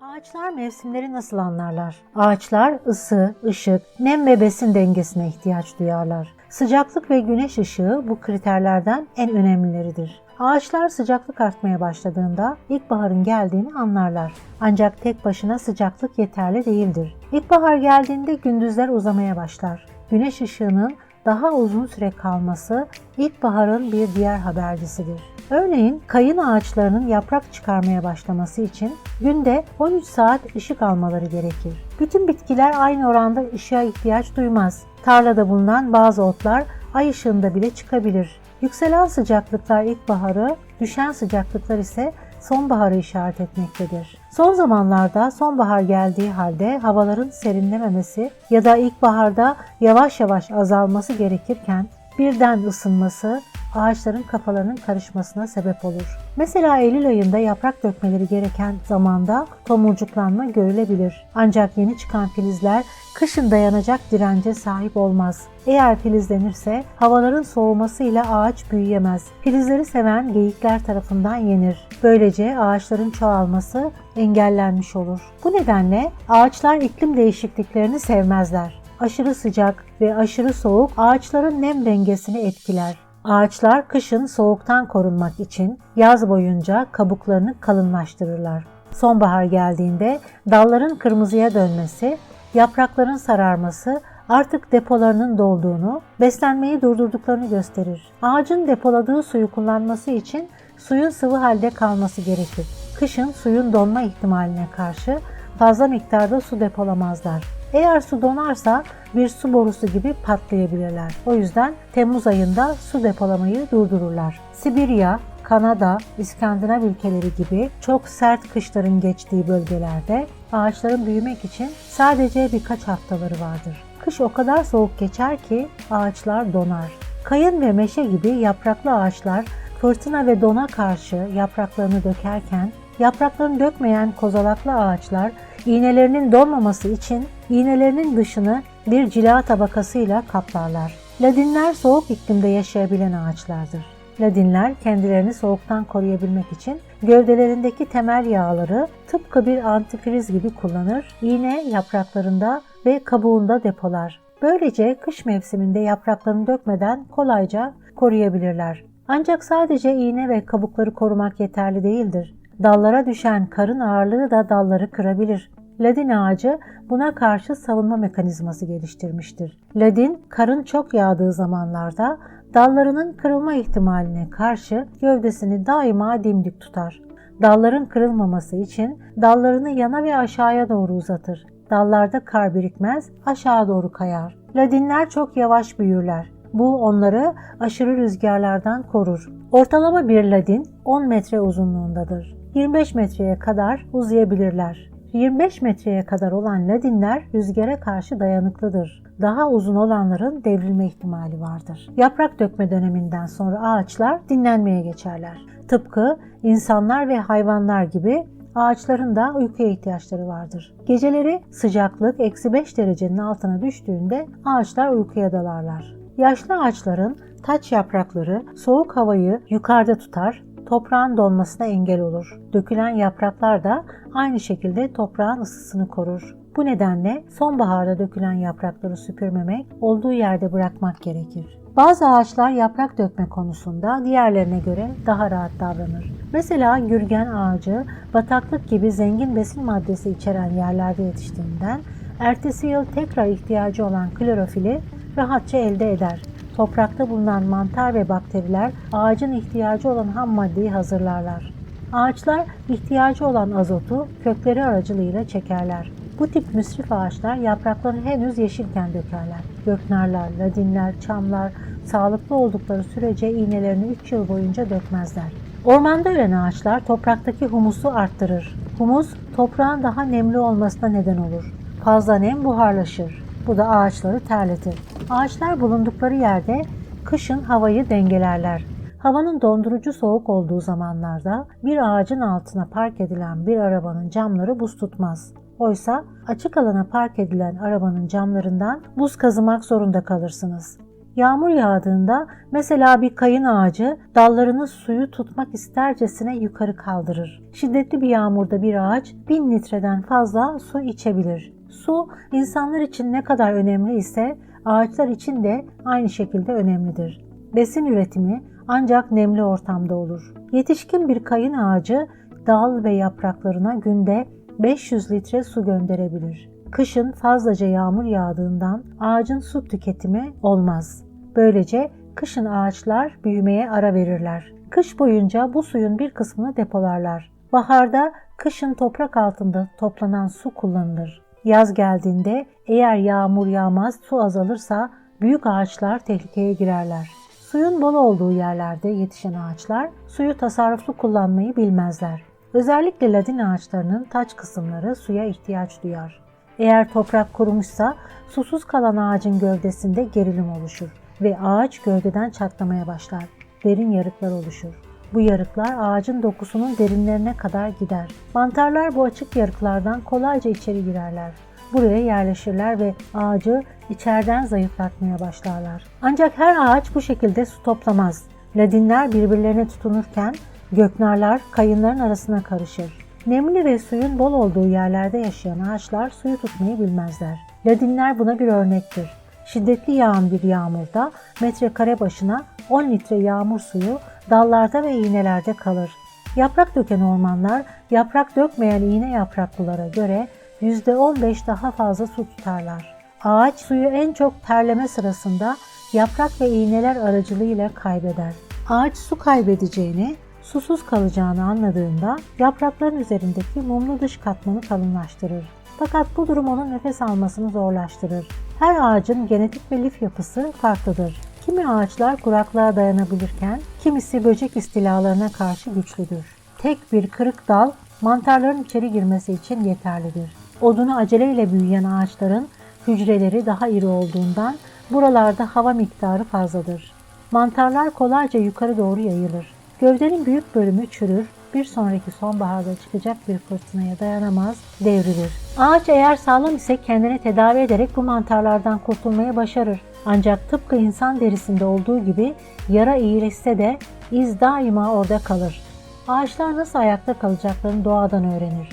Ağaçlar mevsimleri nasıl anlarlar? Ağaçlar ısı, ışık, nem ve besin dengesine ihtiyaç duyarlar. Sıcaklık ve güneş ışığı bu kriterlerden en önemlileridir. Ağaçlar sıcaklık artmaya başladığında ilkbaharın geldiğini anlarlar. Ancak tek başına sıcaklık yeterli değildir. İlkbahar geldiğinde gündüzler uzamaya başlar. Güneş ışığının daha uzun süre kalması ilkbaharın bir diğer habercisidir. Örneğin kayın ağaçlarının yaprak çıkarmaya başlaması için günde 13 saat ışık almaları gerekir. Bütün bitkiler aynı oranda ışığa ihtiyaç duymaz. Tarlada bulunan bazı otlar ay ışığında bile çıkabilir. Yükselen sıcaklıklar ilkbaharı, düşen sıcaklıklar ise sonbaharı işaret etmektedir. Son zamanlarda sonbahar geldiği halde havaların serinlememesi ya da ilkbaharda yavaş yavaş azalması gerekirken birden ısınması ağaçların kafalarının karışmasına sebep olur. Mesela Eylül ayında yaprak dökmeleri gereken zamanda tomurcuklanma görülebilir. Ancak yeni çıkan filizler kışın dayanacak dirence sahip olmaz. Eğer filizlenirse havaların soğumasıyla ağaç büyüyemez. Filizleri seven geyikler tarafından yenir. Böylece ağaçların çoğalması engellenmiş olur. Bu nedenle ağaçlar iklim değişikliklerini sevmezler. Aşırı sıcak ve aşırı soğuk ağaçların nem dengesini etkiler. Ağaçlar kışın soğuktan korunmak için yaz boyunca kabuklarını kalınlaştırırlar. Sonbahar geldiğinde dalların kırmızıya dönmesi, yaprakların sararması artık depolarının dolduğunu, beslenmeyi durdurduklarını gösterir. Ağacın depoladığı suyu kullanması için suyun sıvı halde kalması gerekir. Kışın suyun donma ihtimaline karşı fazla miktarda su depolamazlar. Eğer su donarsa bir su borusu gibi patlayabilirler. O yüzden Temmuz ayında su depolamayı durdururlar. Sibirya, Kanada, İskandinav ülkeleri gibi çok sert kışların geçtiği bölgelerde ağaçların büyümek için sadece birkaç haftaları vardır. Kış o kadar soğuk geçer ki ağaçlar donar. Kayın ve meşe gibi yapraklı ağaçlar fırtına ve dona karşı yapraklarını dökerken yapraklarını dökmeyen kozalaklı ağaçlar iğnelerinin donmaması için iğnelerinin dışını bir cila tabakasıyla kaplarlar. Ladinler soğuk iklimde yaşayabilen ağaçlardır. Ladinler kendilerini soğuktan koruyabilmek için gövdelerindeki temel yağları tıpkı bir antifriz gibi kullanır, iğne yapraklarında ve kabuğunda depolar. Böylece kış mevsiminde yapraklarını dökmeden kolayca koruyabilirler. Ancak sadece iğne ve kabukları korumak yeterli değildir. Dallara düşen karın ağırlığı da dalları kırabilir. Ladin ağacı buna karşı savunma mekanizması geliştirmiştir. Ladin, karın çok yağdığı zamanlarda dallarının kırılma ihtimaline karşı gövdesini daima dimdik tutar. Dalların kırılmaması için dallarını yana ve aşağıya doğru uzatır. Dallarda kar birikmez, aşağı doğru kayar. Ladinler çok yavaş büyürler. Bu onları aşırı rüzgarlardan korur. Ortalama bir ladin 10 metre uzunluğundadır. 25 metreye kadar uzayabilirler. 25 metreye kadar olan ladinler rüzgara karşı dayanıklıdır. Daha uzun olanların devrilme ihtimali vardır. Yaprak dökme döneminden sonra ağaçlar dinlenmeye geçerler. Tıpkı insanlar ve hayvanlar gibi ağaçların da uykuya ihtiyaçları vardır. Geceleri sıcaklık eksi 5 derecenin altına düştüğünde ağaçlar uykuya dalarlar. Yaşlı ağaçların taç yaprakları soğuk havayı yukarıda tutar, toprağın donmasına engel olur. Dökülen yapraklar da aynı şekilde toprağın ısısını korur. Bu nedenle sonbaharda dökülen yaprakları süpürmemek, olduğu yerde bırakmak gerekir. Bazı ağaçlar yaprak dökme konusunda diğerlerine göre daha rahat davranır. Mesela gürgen ağacı bataklık gibi zengin besin maddesi içeren yerlerde yetiştiğinden ertesi yıl tekrar ihtiyacı olan klorofili rahatça elde eder. Toprakta bulunan mantar ve bakteriler ağacın ihtiyacı olan ham maddeyi hazırlarlar. Ağaçlar ihtiyacı olan azotu kökleri aracılığıyla çekerler. Bu tip müsrif ağaçlar yapraklarını henüz yeşilken dökerler. Göknarlar, ladinler, çamlar sağlıklı oldukları sürece iğnelerini 3 yıl boyunca dökmezler. Ormanda ölen ağaçlar topraktaki humusu arttırır. Humus toprağın daha nemli olmasına neden olur. Fazla nem buharlaşır. Bu da ağaçları terletir. Ağaçlar bulundukları yerde kışın havayı dengelerler. Havanın dondurucu soğuk olduğu zamanlarda bir ağacın altına park edilen bir arabanın camları buz tutmaz. Oysa açık alana park edilen arabanın camlarından buz kazımak zorunda kalırsınız. Yağmur yağdığında mesela bir kayın ağacı dallarını suyu tutmak istercesine yukarı kaldırır. Şiddetli bir yağmurda bir ağaç 1000 litreden fazla su içebilir. Su insanlar için ne kadar önemli ise ağaçlar için de aynı şekilde önemlidir. Besin üretimi ancak nemli ortamda olur. Yetişkin bir kayın ağacı dal ve yapraklarına günde 500 litre su gönderebilir. Kışın fazlaca yağmur yağdığından ağacın su tüketimi olmaz. Böylece kışın ağaçlar büyümeye ara verirler. Kış boyunca bu suyun bir kısmını depolarlar. Baharda kışın toprak altında toplanan su kullanılır. Yaz geldiğinde eğer yağmur yağmaz su azalırsa büyük ağaçlar tehlikeye girerler. Suyun bol olduğu yerlerde yetişen ağaçlar suyu tasarruflu kullanmayı bilmezler. Özellikle ladin ağaçlarının taç kısımları suya ihtiyaç duyar. Eğer toprak kurumuşsa susuz kalan ağacın gövdesinde gerilim oluşur ve ağaç gövdeden çatlamaya başlar. Derin yarıklar oluşur. Bu yarıklar ağacın dokusunun derinlerine kadar gider. Mantarlar bu açık yarıklardan kolayca içeri girerler. Buraya yerleşirler ve ağacı içeriden zayıflatmaya başlarlar. Ancak her ağaç bu şekilde su toplamaz. Ladinler birbirlerine tutunurken göknarlar kayınların arasına karışır. Nemli ve suyun bol olduğu yerlerde yaşayan ağaçlar suyu tutmayı bilmezler. Ladinler buna bir örnektir. Şiddetli yağan bir yağmurda metrekare başına 10 litre yağmur suyu dallarda ve iğnelerde kalır. Yaprak döken ormanlar yaprak dökmeyen iğne yapraklılara göre %15 daha fazla su tutarlar. Ağaç suyu en çok terleme sırasında yaprak ve iğneler aracılığıyla kaybeder. Ağaç su kaybedeceğini, susuz kalacağını anladığında yaprakların üzerindeki mumlu dış katmanı kalınlaştırır. Fakat bu durum onun nefes almasını zorlaştırır. Her ağacın genetik ve lif yapısı farklıdır. Kimi ağaçlar kuraklığa dayanabilirken kimisi böcek istilalarına karşı güçlüdür. Tek bir kırık dal mantarların içeri girmesi için yeterlidir. Odunu aceleyle büyüyen ağaçların hücreleri daha iri olduğundan buralarda hava miktarı fazladır. Mantarlar kolayca yukarı doğru yayılır. Gövdenin büyük bölümü çürür, bir sonraki sonbaharda çıkacak bir fırtınaya dayanamaz, devrilir. Ağaç eğer sağlam ise kendini tedavi ederek bu mantarlardan kurtulmayı başarır. Ancak tıpkı insan derisinde olduğu gibi yara iyileşse de iz daima orada kalır. Ağaçlar nasıl ayakta kalacaklarını doğadan öğrenir.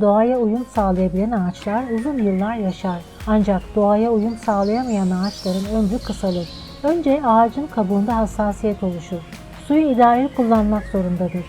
Doğaya uyum sağlayabilen ağaçlar uzun yıllar yaşar. Ancak doğaya uyum sağlayamayan ağaçların ömrü kısalır. Önce ağacın kabuğunda hassasiyet oluşur. Suyu idareli kullanmak zorundadır.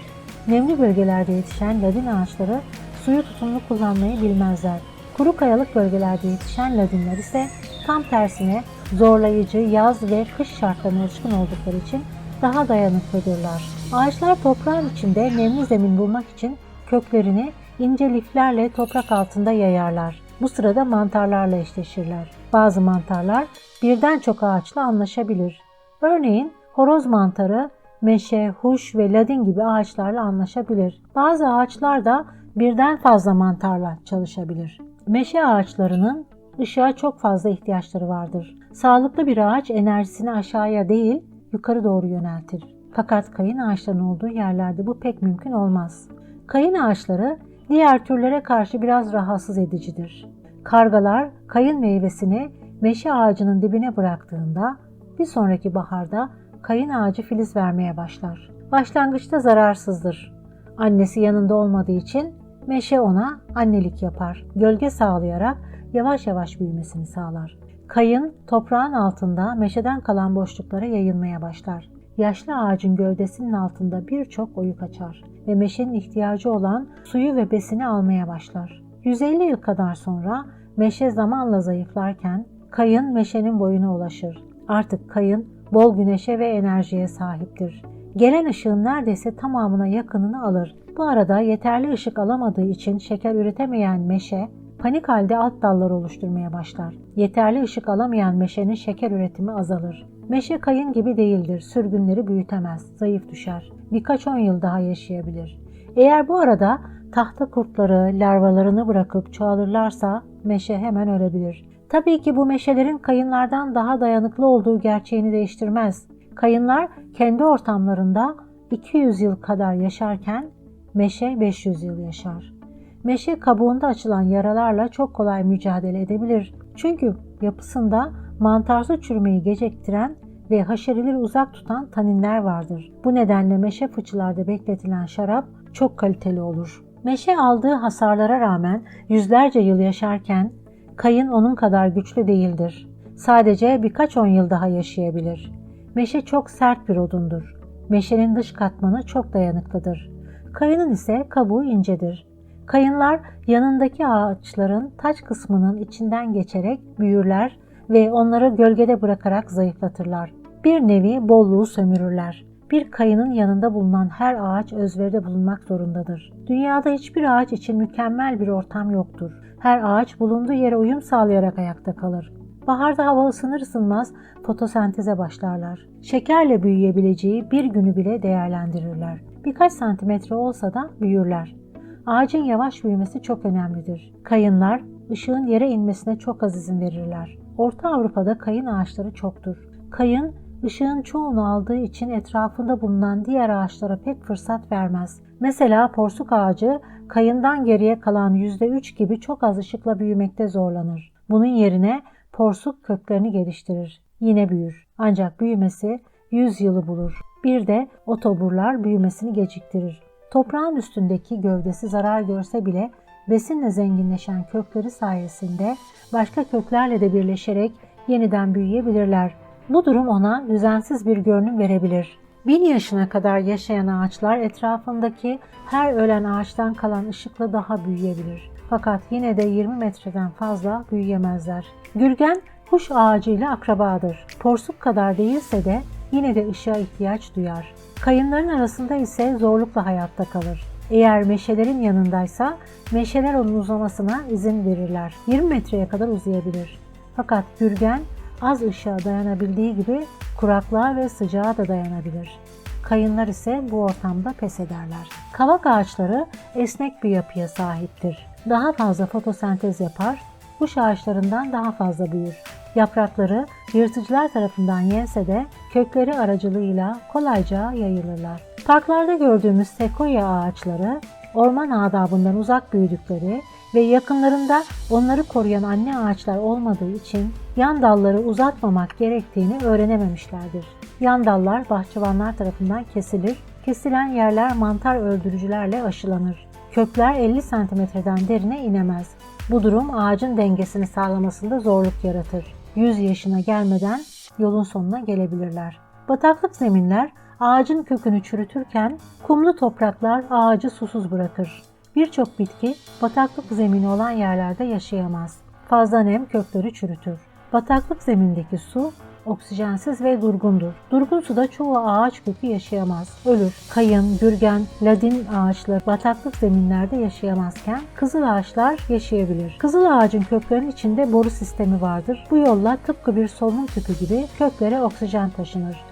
Nemli bölgelerde yetişen ladin ağaçları suyu tutumlu kullanmayı bilmezler. Kuru kayalık bölgelerde yetişen ladinler ise tam tersine zorlayıcı yaz ve kış şartlarına alışkın oldukları için daha dayanıklıdırlar. Ağaçlar toprağın içinde nemli zemin bulmak için köklerini ince liflerle toprak altında yayarlar. Bu sırada mantarlarla eşleşirler. Bazı mantarlar birden çok ağaçla anlaşabilir. Örneğin horoz mantarı meşe, huş ve ladin gibi ağaçlarla anlaşabilir. Bazı ağaçlar da birden fazla mantarla çalışabilir. Meşe ağaçlarının ışığa çok fazla ihtiyaçları vardır. Sağlıklı bir ağaç enerjisini aşağıya değil yukarı doğru yöneltir. Fakat kayın ağaçlarının olduğu yerlerde bu pek mümkün olmaz. Kayın ağaçları diğer türlere karşı biraz rahatsız edicidir. Kargalar kayın meyvesini meşe ağacının dibine bıraktığında bir sonraki baharda kayın ağacı filiz vermeye başlar. Başlangıçta zararsızdır. Annesi yanında olmadığı için meşe ona annelik yapar. Gölge sağlayarak yavaş yavaş büyümesini sağlar. Kayın toprağın altında meşeden kalan boşluklara yayılmaya başlar. Yaşlı ağacın gövdesinin altında birçok oyuk açar ve meşenin ihtiyacı olan suyu ve besini almaya başlar. 150 yıl kadar sonra meşe zamanla zayıflarken kayın meşenin boyuna ulaşır. Artık kayın bol güneşe ve enerjiye sahiptir. Gelen ışığın neredeyse tamamına yakınını alır. Bu arada yeterli ışık alamadığı için şeker üretemeyen meşe panik halde alt dallar oluşturmaya başlar. Yeterli ışık alamayan meşenin şeker üretimi azalır. Meşe kayın gibi değildir. Sürgünleri büyütemez, zayıf düşer. Birkaç on yıl daha yaşayabilir. Eğer bu arada tahta kurtları larvalarını bırakıp çoğalırlarsa meşe hemen ölebilir. Tabii ki bu meşelerin kayınlardan daha dayanıklı olduğu gerçeğini değiştirmez. Kayınlar kendi ortamlarında 200 yıl kadar yaşarken meşe 500 yıl yaşar. Meşe kabuğunda açılan yaralarla çok kolay mücadele edebilir. Çünkü yapısında mantarsı çürümeyi geciktiren ve haşerileri uzak tutan taninler vardır. Bu nedenle meşe fıçılarda bekletilen şarap çok kaliteli olur. Meşe aldığı hasarlara rağmen yüzlerce yıl yaşarken kayın onun kadar güçlü değildir. Sadece birkaç on yıl daha yaşayabilir. Meşe çok sert bir odundur. Meşenin dış katmanı çok dayanıklıdır. Kayının ise kabuğu incedir. Kayınlar yanındaki ağaçların taç kısmının içinden geçerek büyürler ve onları gölgede bırakarak zayıflatırlar. Bir nevi bolluğu sömürürler. Bir kayının yanında bulunan her ağaç özveride bulunmak zorundadır. Dünyada hiçbir ağaç için mükemmel bir ortam yoktur. Her ağaç bulunduğu yere uyum sağlayarak ayakta kalır. Baharda hava ısınır ısınmaz fotosenteze başlarlar. Şekerle büyüyebileceği bir günü bile değerlendirirler. Birkaç santimetre olsa da büyürler. Ağacın yavaş büyümesi çok önemlidir. Kayınlar ışığın yere inmesine çok az izin verirler. Orta Avrupa'da kayın ağaçları çoktur. Kayın ışığın çoğunu aldığı için etrafında bulunan diğer ağaçlara pek fırsat vermez. Mesela porsuk ağacı kayından geriye kalan %3 gibi çok az ışıkla büyümekte zorlanır. Bunun yerine porsuk köklerini geliştirir. Yine büyür. Ancak büyümesi 100 yılı bulur. Bir de otoburlar büyümesini geciktirir. Toprağın üstündeki gövdesi zarar görse bile besinle zenginleşen kökleri sayesinde başka köklerle de birleşerek yeniden büyüyebilirler. Bu durum ona düzensiz bir görünüm verebilir. Bin yaşına kadar yaşayan ağaçlar etrafındaki her ölen ağaçtan kalan ışıkla daha büyüyebilir. Fakat yine de 20 metreden fazla büyüyemezler. Gürgen kuş ağacıyla akrabadır. Porsuk kadar değilse de yine de ışığa ihtiyaç duyar. Kayınların arasında ise zorlukla hayatta kalır. Eğer meşelerin yanındaysa meşeler onun uzamasına izin verirler. 20 metreye kadar uzayabilir. Fakat gürgen az ışığa dayanabildiği gibi kuraklığa ve sıcağa da dayanabilir. Kayınlar ise bu ortamda pes ederler. Kavak ağaçları esnek bir yapıya sahiptir. Daha fazla fotosentez yapar, kuş ağaçlarından daha fazla büyür. Yaprakları yırtıcılar tarafından yense de kökleri aracılığıyla kolayca yayılırlar. Parklarda gördüğümüz sekoya ağaçları orman adabından uzak büyüdükleri ve yakınlarında onları koruyan anne ağaçlar olmadığı için yan dalları uzatmamak gerektiğini öğrenememişlerdir. Yan dallar bahçıvanlar tarafından kesilir, kesilen yerler mantar öldürücülerle aşılanır. Kökler 50 santimetreden derine inemez. Bu durum ağacın dengesini sağlamasında zorluk yaratır. 100 yaşına gelmeden yolun sonuna gelebilirler. Bataklık zeminler ağacın kökünü çürütürken kumlu topraklar ağacı susuz bırakır. Birçok bitki bataklık zemini olan yerlerde yaşayamaz. Fazla nem kökleri çürütür. Bataklık zemindeki su oksijensiz ve durgundur. Durgun suda çoğu ağaç kökü yaşayamaz, ölür. Kayın, gürgen, ladin ağaçları bataklık zeminlerde yaşayamazken kızıl ağaçlar yaşayabilir. Kızıl ağacın köklerinin içinde boru sistemi vardır. Bu yolla tıpkı bir solunum tüpü gibi köklere oksijen taşınır.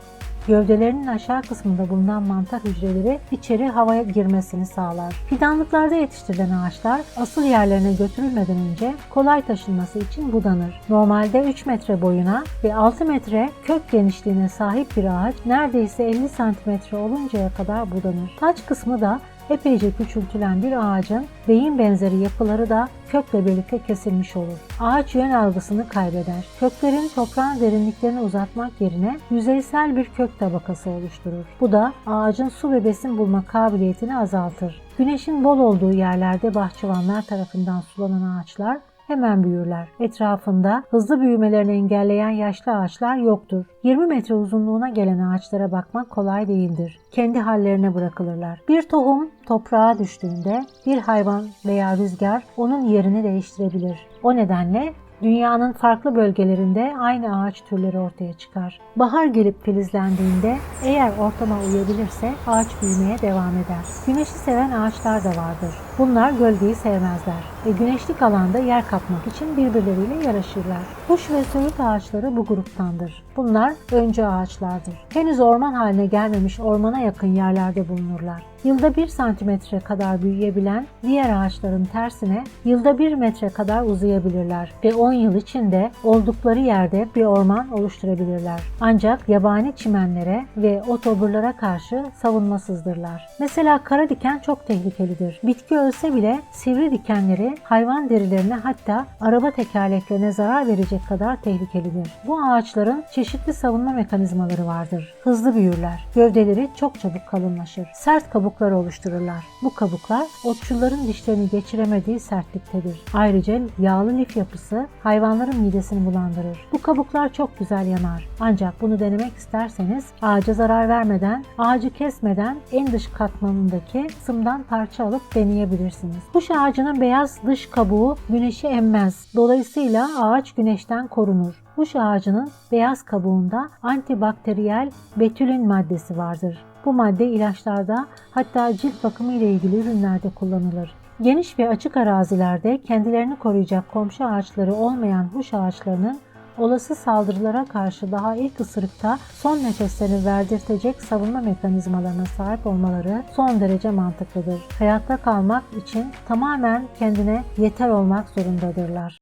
Gövdelerinin aşağı kısmında bulunan mantar hücreleri içeri havaya girmesini sağlar. Fidanlıklarda yetiştirilen ağaçlar asıl yerlerine götürülmeden önce kolay taşınması için budanır. Normalde 3 metre boyuna ve 6 metre kök genişliğine sahip bir ağaç neredeyse 50 santimetre oluncaya kadar budanır. Taç kısmı da epeyce küçültülen bir ağacın beyin benzeri yapıları da kökle birlikte kesilmiş olur. Ağaç yön algısını kaybeder. Köklerin toprağın derinliklerini uzatmak yerine yüzeysel bir kök tabakası oluşturur. Bu da ağacın su ve besin bulma kabiliyetini azaltır. Güneşin bol olduğu yerlerde bahçıvanlar tarafından sulanan ağaçlar hemen büyürler. Etrafında hızlı büyümelerini engelleyen yaşlı ağaçlar yoktur. 20 metre uzunluğuna gelen ağaçlara bakmak kolay değildir. Kendi hallerine bırakılırlar. Bir tohum toprağa düştüğünde bir hayvan veya rüzgar onun yerini değiştirebilir. O nedenle Dünyanın farklı bölgelerinde aynı ağaç türleri ortaya çıkar. Bahar gelip filizlendiğinde eğer ortama uyabilirse ağaç büyümeye devam eder. Güneşi seven ağaçlar da vardır. Bunlar gölgeyi sevmezler ve güneşlik alanda yer kapmak için birbirleriyle yarışırlar. Kuş ve söğüt ağaçları bu gruptandır. Bunlar öncü ağaçlardır. Henüz orman haline gelmemiş ormana yakın yerlerde bulunurlar. Yılda 1 santimetre kadar büyüyebilen diğer ağaçların tersine yılda 1 metre kadar uzayabilirler ve 10 yıl içinde oldukları yerde bir orman oluşturabilirler. Ancak yabani çimenlere ve otoburlara karşı savunmasızdırlar. Mesela kara diken çok tehlikelidir. Bitki ölse bile sivri dikenleri hayvan derilerine hatta araba tekerleklerine zarar verecek kadar tehlikelidir. Bu ağaçların çeşitli savunma mekanizmaları vardır. Hızlı büyürler. Gövdeleri çok çabuk kalınlaşır. Sert kabuklar oluştururlar. Bu kabuklar otçulların dişlerini geçiremediği sertliktedir. Ayrıca yağlı lif yapısı hayvanların midesini bulandırır. Bu kabuklar çok güzel yanar. Ancak bunu denemek isterseniz ağaca zarar vermeden, ağacı kesmeden en dış katmanındaki kısımdan parça alıp deneyebilirsiniz. Kuş ağacının beyaz dış kabuğu güneşi emmez. Dolayısıyla ağaç güneşten korunur. Kuş ağacının beyaz kabuğunda antibakteriyel betülin maddesi vardır. Bu madde ilaçlarda hatta cilt bakımı ile ilgili ürünlerde kullanılır. Geniş ve açık arazilerde kendilerini koruyacak komşu ağaçları olmayan huş ağaçlarının olası saldırılara karşı daha ilk ısırıkta son nefeslerini verdirtecek savunma mekanizmalarına sahip olmaları son derece mantıklıdır. Hayatta kalmak için tamamen kendine yeter olmak zorundadırlar.